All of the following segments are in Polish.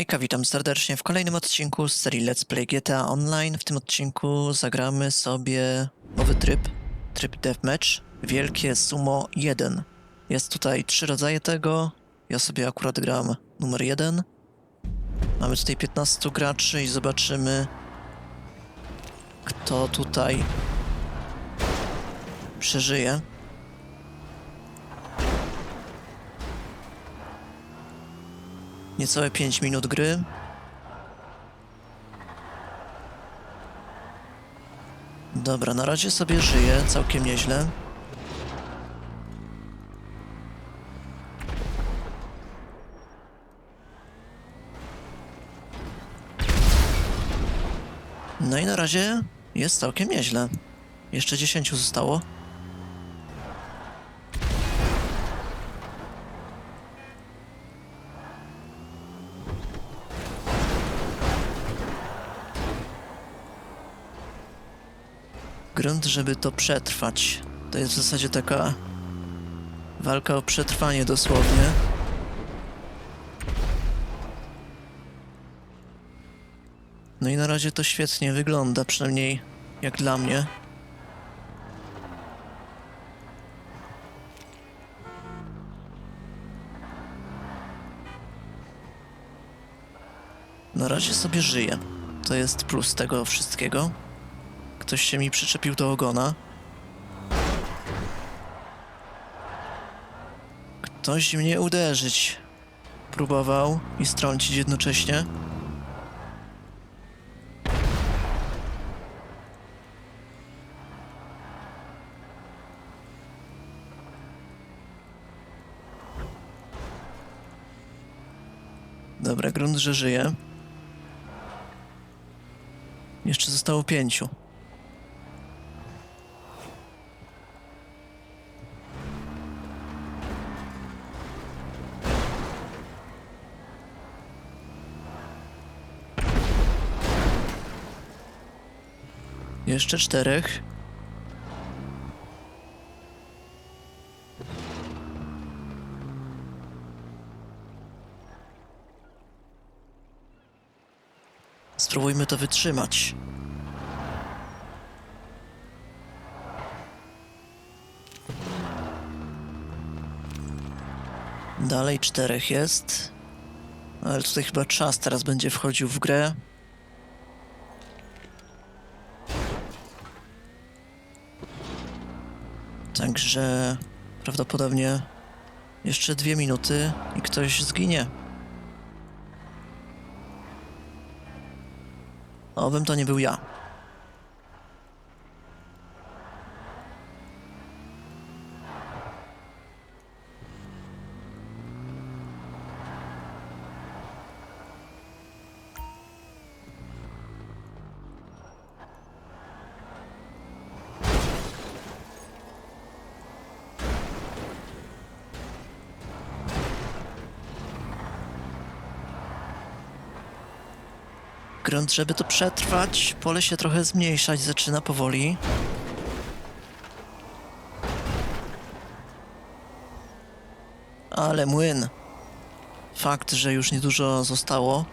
Hejka, witam serdecznie w kolejnym odcinku z serii Let's Play GTA Online. W tym odcinku zagramy sobie nowy tryb, tryb Deathmatch, Wielkie Sumo 1. Jest tutaj trzy rodzaje tego, ja sobie akurat gram numer 1. Mamy tutaj 15 graczy i zobaczymy, kto tutaj przeżyje. Niecałe 5 minut gry. Dobra, na razie sobie żyję całkiem nieźle. No i na razie jest całkiem nieźle. Jeszcze 10 zostało. Grunt, żeby to przetrwać. To jest w zasadzie taka walka o przetrwanie dosłownie. No i na razie to świetnie wygląda, przynajmniej jak dla mnie. Na razie sobie żyję. To jest plus tego wszystkiego. Ktoś się mi przyczepił do ogona. Ktoś mnie uderzyć próbował i strącić jednocześnie. Dobra, grunt, że żyje. Jeszcze zostało pięciu. Jeszcze czterech. Spróbujmy to wytrzymać. Dalej czterech jest. Ale tutaj chyba czas teraz będzie wchodził w grę. Także prawdopodobnie jeszcze dwie minuty i ktoś zginie. Obym to nie był ja. Grunt, żeby to przetrwać, pole się trochę zmniejszać zaczyna powoli. Ale młyn. Fakt, że już niedużo zostało.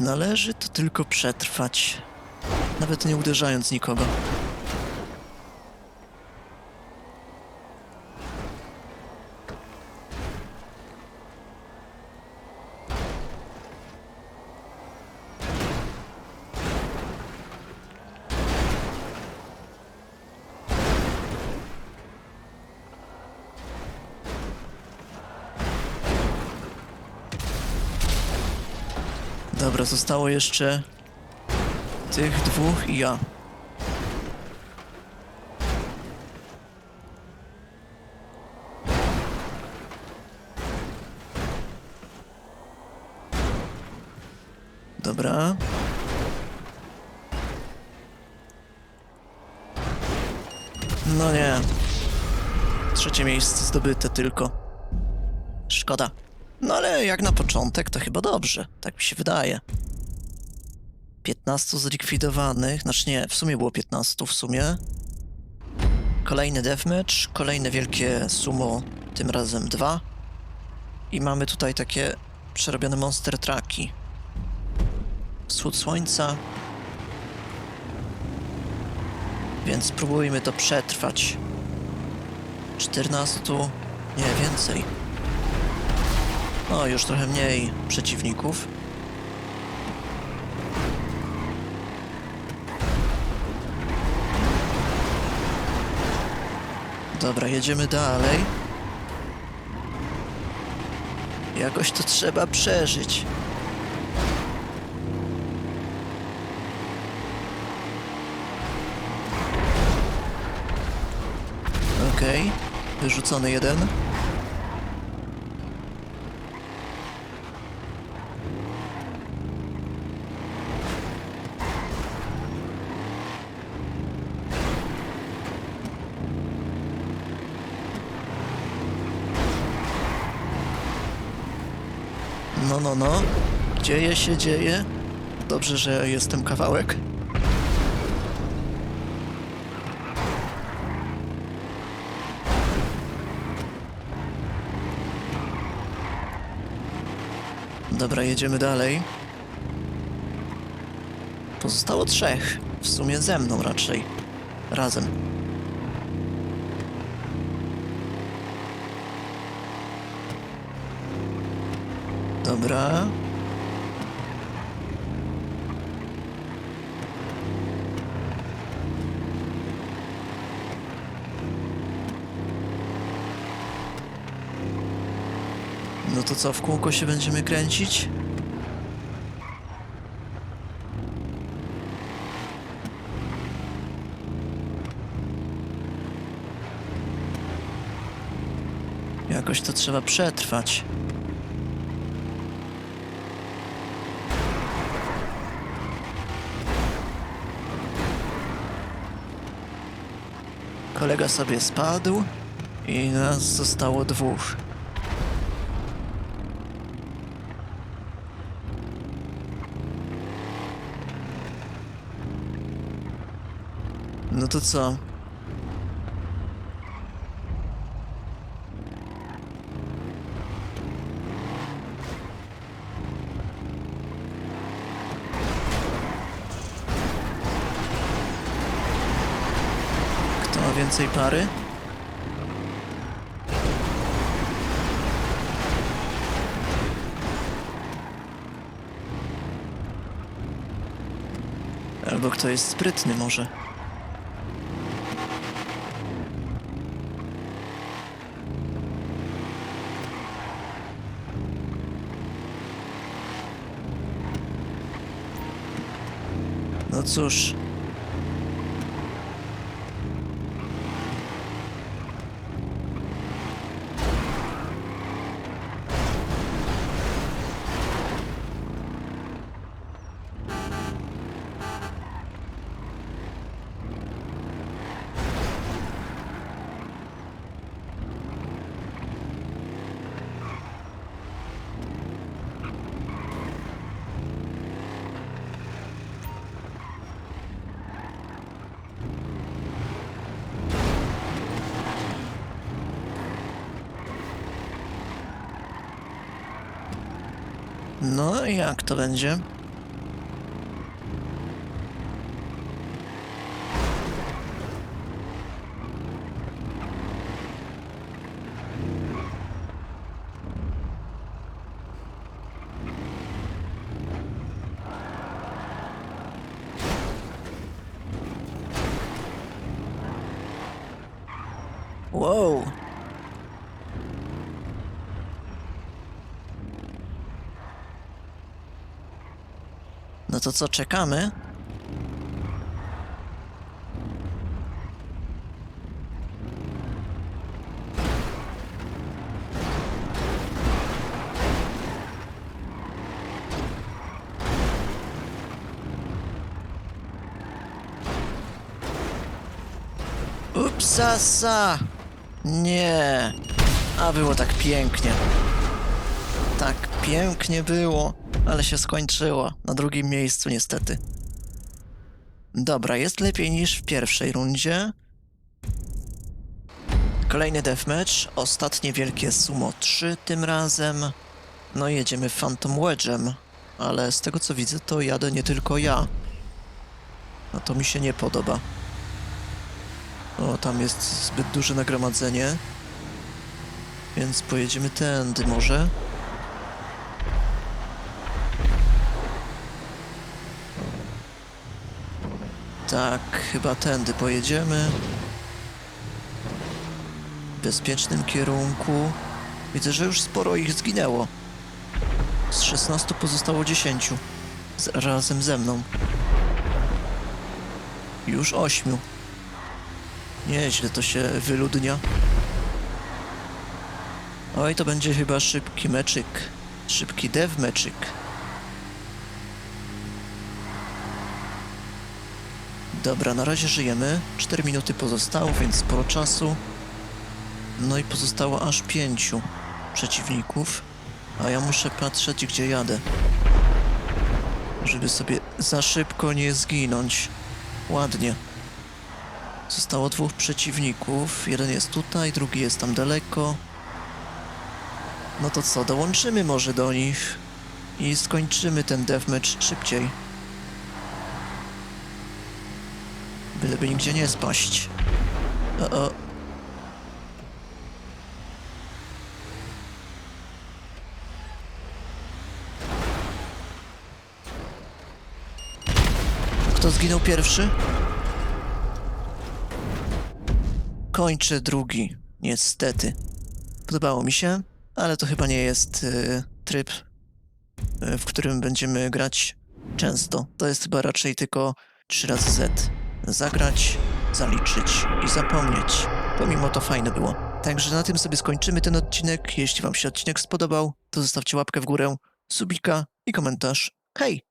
Należy to tylko przetrwać. Nawet nie uderzając nikogo. Dobra, zostało jeszcze tych dwóch i ja. Dobra. No nie. Trzecie miejsce zdobyte tylko. Szkoda. No ale jak na początek, to chyba dobrze. Tak mi się wydaje. 15 zlikwidowanych, znaczy nie, w sumie było 15 w sumie. Kolejny deathmatch, kolejne wielkie sumo, tym razem dwa. I mamy tutaj takie przerobione monster traki. Wschód słońca. Więc spróbujmy to przetrwać. 14, nie więcej. No, już trochę mniej przeciwników. Dobra, jedziemy dalej. Jakoś to trzeba przeżyć. Okej, wyrzucony jeden. No, no, no. Dzieje się, dzieje. Dobrze, że jestem kawałek. Dobra, jedziemy dalej. Pozostało trzech. W sumie ze mną raczej. Razem. Dobra. No to co, w kółko się będziemy kręcić? Jakoś to trzeba przetrwać. Kolega sobie spadł i nas zostało dwóch. No to co? Kto ma więcej pary? Albo kto jest sprytny może. No cóż. No jak to będzie? Wow. No to co, czekamy? Upsasa! Nie. A było tak pięknie. Tak, pięknie było, ale się skończyło. Na drugim miejscu niestety. Dobra, jest lepiej niż w pierwszej rundzie. Kolejny deathmatch, ostatnie wielkie sumo 3 tym razem. No jedziemy Phantom Wedge'em, ale z tego co widzę to jadę nie tylko ja. No to mi się nie podoba. O, tam jest zbyt duże nagromadzenie. Więc pojedziemy tędy może. Tak, chyba tędy pojedziemy. W bezpiecznym kierunku. Widzę, że już sporo ich zginęło. Z 16 pozostało 10. Z, razem ze mną. Już 8. Nieźle to się wyludnia. Oj, to będzie chyba szybki meczyk. Szybki dev meczyk. Dobra, na razie żyjemy. 4 minuty pozostało, więc sporo czasu. No i pozostało aż 5 przeciwników. A ja muszę patrzeć, gdzie jadę. Żeby sobie za szybko nie zginąć. Ładnie. Zostało dwóch przeciwników. Jeden jest tutaj, drugi jest tam daleko. No to co, dołączymy może do nich i skończymy ten deathmatch szybciej. Byleby nigdzie nie spaść. O, o. Kto zginął pierwszy? Kończę drugi, niestety. Podobało mi się, ale to chyba nie jest y, tryb, y, w którym będziemy grać często. To jest chyba raczej tylko 3 razy Z. Zagrać, zaliczyć i zapomnieć. Pomimo to fajne było. Także na tym sobie skończymy ten odcinek. Jeśli Wam się odcinek spodobał, to zostawcie łapkę w górę, subika i komentarz. Hej!